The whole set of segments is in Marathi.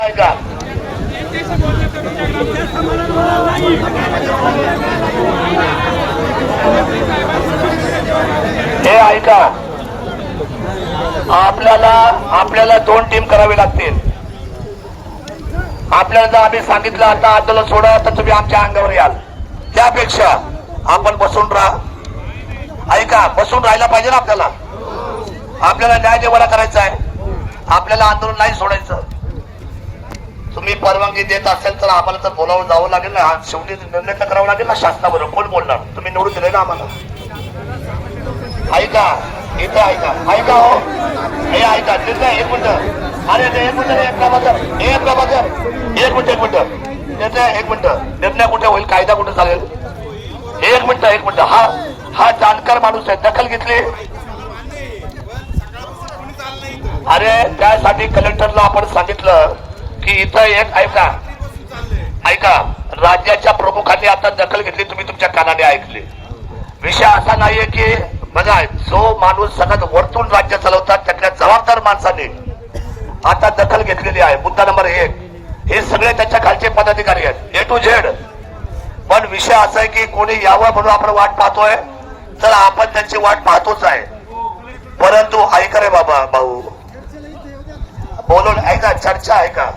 ऐका हे ऐका. आपल्याला आपल्याला दोन टीम करावी लागतील. आपल्याला जर आम्ही सांगितलं आता आंदोलन सोडा तर तुम्ही आमच्या अंगावर याल. त्यापेक्षा आपण बसून राहा. ऐका बसून राहायला पाहिजे ना आपल्याला. आपल्याला न्याय देवाला करायचा आहे. आपल्याला आंदोलन नाही सोडायचं. तुम्ही परवानगी देत असेल तर आम्हाला तर बोलावून जावं लागेल ना. शेवटी निर्णय तर करावा लागेल ना शासनाबरोबर. कोण बोलणार? तुम्ही निवडून दिले ना आम्हाला? ऐका इथे ऐका. ऐका हो. हे ऐका निर्णय एक मिनिट. अरे ते एक मिनिट एक प्रभाकर. एक प्रभाकर. एक मिनिट एक मिनिट. निर्णय एक मिनिट. निर्णय कुठे होईल? कायदा कुठे चालेल? एक मिनिट एक मिनिट. हा हा जाणकार माणूस आहे. दखल घेतली. अरे त्यासाठी कलेक्टरला आपण सांगितलं की इथं एक ऐका. ऐका राज्याच्या प्रमुखांनी आता दखल घेतली तुम्ही तुमच्या कानाने ऐकली. विषय असा नाहीये की बघा जो माणूस सगळ्यात वरतून राज्य चालवतात त्यातल्या जबाबदार माणसाने आता दखल घेतलेली आहे. मुद्दा नंबर एक. हे सगळे त्याच्या खालचे पदाधिकारी आहेत. ए टू झेड पण विषय असा आहे की कोणी यावं म्हणून आपण वाट पाहतोय तर आपण त्यांची वाट पाहतोच आहे. परंतु ऐका रे बाबा भाऊ. बोलून ऐका चर्चा ऐका.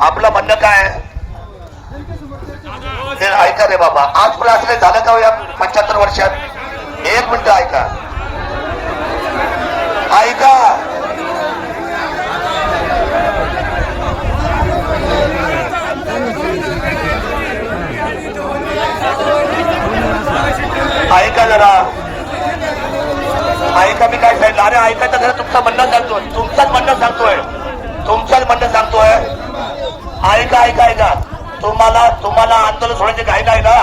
आपलं म्हणणं काय? ते ऐका रे बाबा. आज पण असं झालं का हो या पंच्याहत्तर वर्षात? एक मिनिट ऐका. ऐका. ऐका जरा. ऐका मी काय सांगितलं? अरे ऐका तर जरा तुमचं म्हणणं सांगतोय. तुमचंच म्हणणं सांगतोय. तुमचंच म्हणणं सांगतोय. ऐका ऐका ऐका तुम्हाला तुम्हाला आंदोलन सोडायचं काय काय का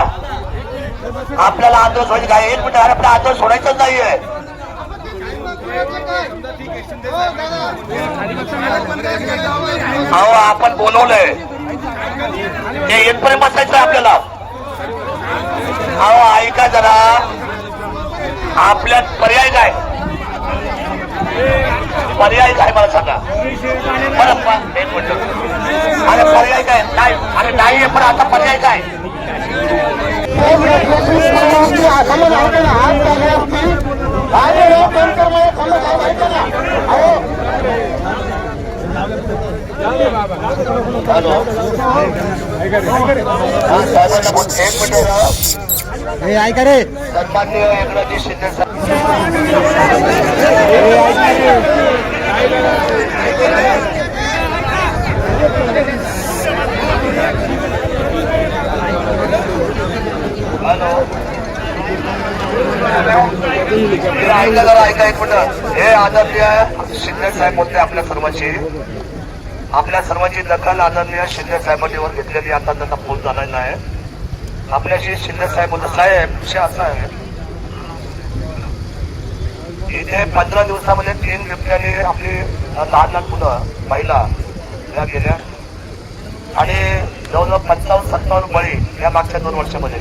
आपल्याला आंदोलन सोडायची काय एक मिनिट आपलं आंदोलन सोडायचंच नाहीये. अहो आपण बोलवलंय. ते येतपर्यंत बसायचं आपल्याला. अहो ऐका जरा. आपल्यात पर्याय काय पर्याय काय मला सांगा बरं प- एक मिनिट अरे पर्याय काय नाही अरे पण आता पर्याय काय हा, हे ऐका रे. सन्मान्य एकनाथजी शिंदे साहेब. ऐका जरा ऐका एक मिनिट. हे आदरणीय शिंदे साहेब होते आपल्या सर्वांची. आपल्या सर्वांची दखल आदरणीय शिंदे साहेबांनीवर घेतलेली आता त्यांना फोन झालेला आहे आपल्याशी शिंदे साहेब होते साहेब विषय असा आहे. इथे पंधरा दिवसामध्ये तीन बिबट्याने आपली लहान लहान मुलं महिला या गेल्या. आणि जवळजवळ पंचावन्न सत्तावन्न बळी या मागच्या दोन वर्षामध्ये.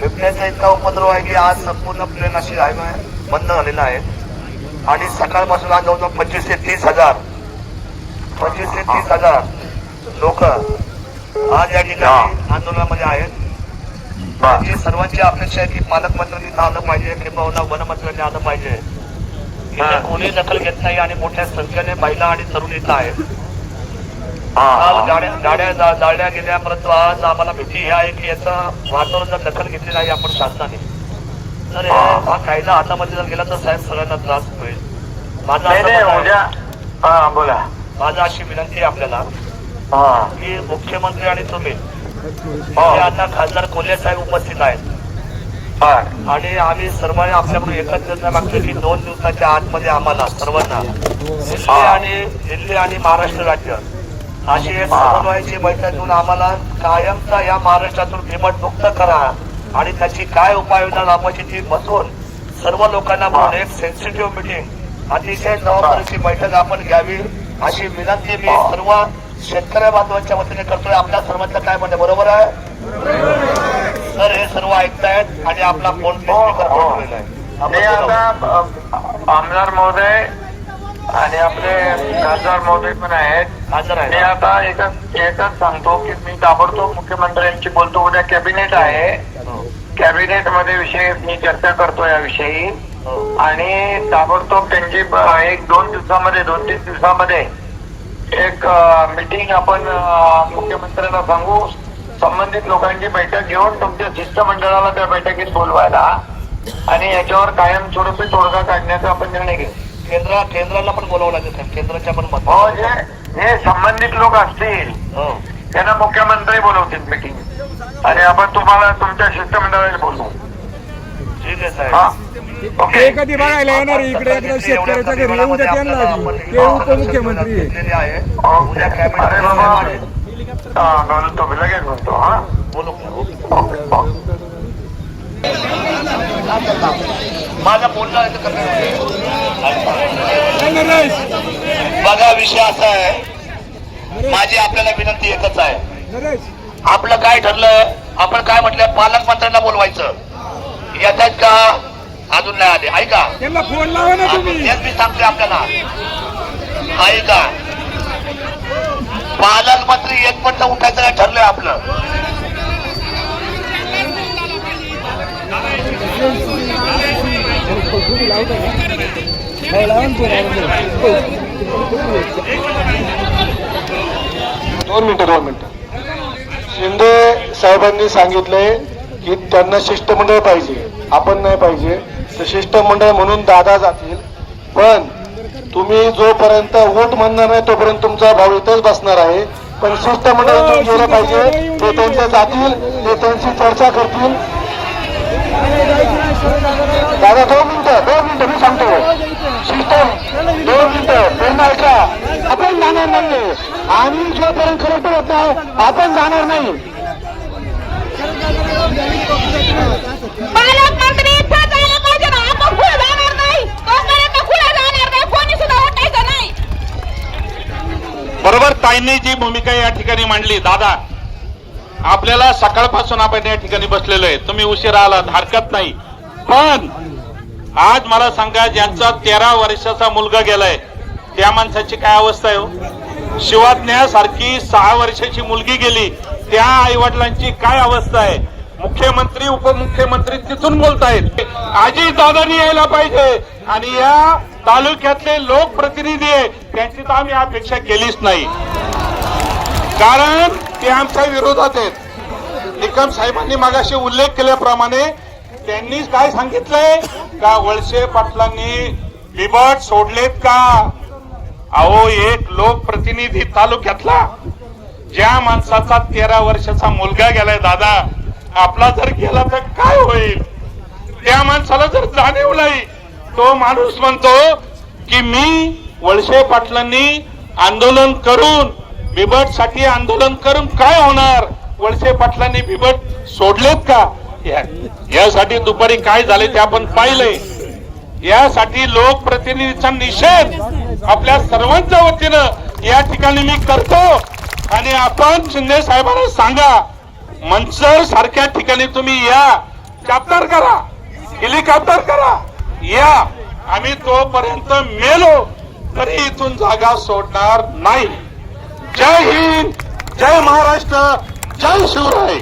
बिबट्याचा इतका उपद्रव आहे की आज संपूर्ण प्लेन अशी हायवे बंद झालेला आहे. आणि सकाळपासून आज जवळजवळ पंचवीस ते तीस हजार पंचवीस ते तीस हजार लोक आज या ठिकाणी आंदोलनामध्ये आहेत. सर्वांची अपेक्षा आहे की पालकमंत्र्यांनी आलं पाहिजे किंवा वनमंत्र्यांनी आलं पाहिजे. कोणी दखल घेत नाही आणि मोठ्या संख्येने महिला आणि तरुण इथं आहेत. काल गाड्या गाड्या जा- जाळल्या गेल्या परंतु आज आम्हाला भीती ही आहे की याचं वातावरण जर दखल घेतली नाही आपण शासनाने तर हे- कायदा हातामध्ये जर गेला तर साहेब सगळ्यांना त्रास होईल. माझा हा बोला. माझा अशी विनंती आहे आपल्याला हा. की मुख्यमंत्री आणि तुम्ही आता खासदार कोल्हे साहेब उपस्थित आहेत आणि आम्ही सर्वांनी आपल्याकडून एकच निर्णय मागतो की दोन दिवसाच्या आतमध्ये आम्हाला सर्वांना दिल्ली आणि दिल्ली आणि महाराष्ट्र राज्य अशी एक समन्वयाची बैठक घेऊन आम्हाला कायमचा या महाराष्ट्रातून बिमटमुक्त करा आणि त्याची काय उपाययोजना राबवायची ती बसवून सर्व लोकांना बोलून एक सेन्सिटिव्ह मिटिंग अतिशय जबाबदारीची बैठक आपण घ्यावी अशी विनंती मी सर्व शेतकरी बांधवांच्या वतीने करतोय आपल्या सर्वांचं काय म्हणणं आहे? बरोबर आहे तर हे सर्व ऐकतायत आणि आपला फोन हो, हो. आमदार महोदय आणि आपले खासदार महोदय पण आहेत. मी आता एकच एकच सांगतो की मी ताबडतोब मुख्यमंत्र्यांची बोलतो. उद्या कॅबिनेट आहे. हो, कॅबिनेटमध्ये विषय मी चर्चा करतो याविषयी. हो. आणि ताबडतोब त्यांची एक दोन दिवसामध्ये दोन तीन दिवसामध्ये एक मीटिंग आपण मुख्यमंत्र्यांना सांगू. संबंधित लोकांची बैठक घेऊन तुमच्या शिष्टमंडळाला त्या बैठकीत बोलवायला. आणि याच्यावर कायमस्वरूपी तोडगा काढण्याचा आपण निर्णय घेऊ. केंद्र केंद्राला पण बोलावं लागेल साहेब. केंद्राच्या पण मत हो जे जे संबंधित लोक असतील हो. त्यांना मुख्यमंत्री बोलवतील मीटिंग आणि आपण तुम्हाला तुमच्या शिष्टमंडळाला बोलवू ठीक आहे हा? साहेब ते कधी बघायला येणार? आहे इकडे एकदा शेतकऱ्याच्या घरी येऊ द्या त्यांना. ते उपमुख्यमंत्री आहे. हो. अरे बाबा. हा मी लगेच बोलतो हा? बोलू. माझं बोलणं आहे तर कसं? काय नरेश बघा विषय असा आहे. माझी आपल्याला विनंती एकच आहे. आपलं काय ठरलं आपण काय म्हटलं पालकमंत्र्यांना बोलवायचं. येतात का? अजून नाही आले. ऐका तेच मी सांगते आपल्याला. ऐका पालकमंत्री एक पण उठायचं नाही ठरलंय आपलं हो, लावा ना फोन, लावा ना फोन. दोन मिनिटं दोन मिनिटं. शिंदे साहेबांनी सांगितले की त्यांना शिष्टमंडळ पाहिजे. आपण नाही पाहिजे. तर शिष्टमंडळ म्हणून दादा जातील. पण तुम्ही जोपर्यंत वोट म्हणणार नाही तोपर्यंत तुमचा भाऊ इथंच बसणार आहे. पण शिष्टमंडळातून गेलं पाहिजे. ते त्यांच्या जातील ते त्यांची चर्चा करतील. दादा दोन मिनिटं दोन मिनिटं मी सांगतो. सिस्टम दोन मिनिटं पूर्ण ऐका. आपण जाणार नाही आम्ही जोपर्यंत खरं होत नाही आपण जाणार नाही. पालकमंत्री इथं जायला पाहिजे ना. आपण पुढे जाणार नाही. तोपर्यंत पुढे जाणार नाही. कोणी सुद्धा उठायचं नाही. बरोबर ताईंनी जी भूमिका या ठिकाणी मांडली दादा आपल्याला सकाळपासून आपण या ठिकाणी बसलेलो आहे. तुम्ही उशीर आलात हरकत नाही. पण आज मला सांगा ज्यांचा तेरा वर्षाचा मुलगा गेलाय त्या माणसाची काय अवस्था आहे हो? शिवाज्ञासारखी सहा वर्षाची मुलगी गेली त्या आई वडिलांची काय अवस्था आहे? मुख्यमंत्री उपमुख्यमंत्री तिथून बोलतायत आजी दादानी यायला पाहिजे. आणि या तालुक्यातले लोकप्रतिनिधी आहे त्यांची तर आम्ही अपेक्षा केलीच नाही. कारण ते आमच्या विरोधात आहेत. निकम साहेबांनी मागाशी उल्लेख केल्याप्रमाणे त्यांनी काय सांगितलंय? का वळसे पाटलांनी बिबट सोडलेत का? अहो एक लोकप्रतिनिधी तालुक्यातला ज्या माणसाचा तेरा वर्षाचा मुलगा गेलाय दादा आपला जर गेला तर काय होईल? त्या माणसाला जर जाणीव नाही तो माणूस म्हणतो की मी वळसे पाटलांनी आंदोलन करून बिबटसाठी आंदोलन करून काय होणार? वळसे पाटलांनी बिबट सोडलेत का? यासाठी दुपारी काय झाले ते आपण पाहिलंय. यासाठी लोकप्रतिनिधीचा निषेध आपल्या सर्वांच्या वतीनं या ठिकाणी मी करतो. आणि आपण शिंदे साहेबांना सांगा मंचर सारख्या ठिकाणी तुम्ही या. चॅप्टर करा. हेलिकॉप्टर करा. या. आम्ही तोपर्यंत मेलो तरी इथून जागा सोडणार नाही. जय हिंद. जय महाराष्ट्र. जय शिवराय.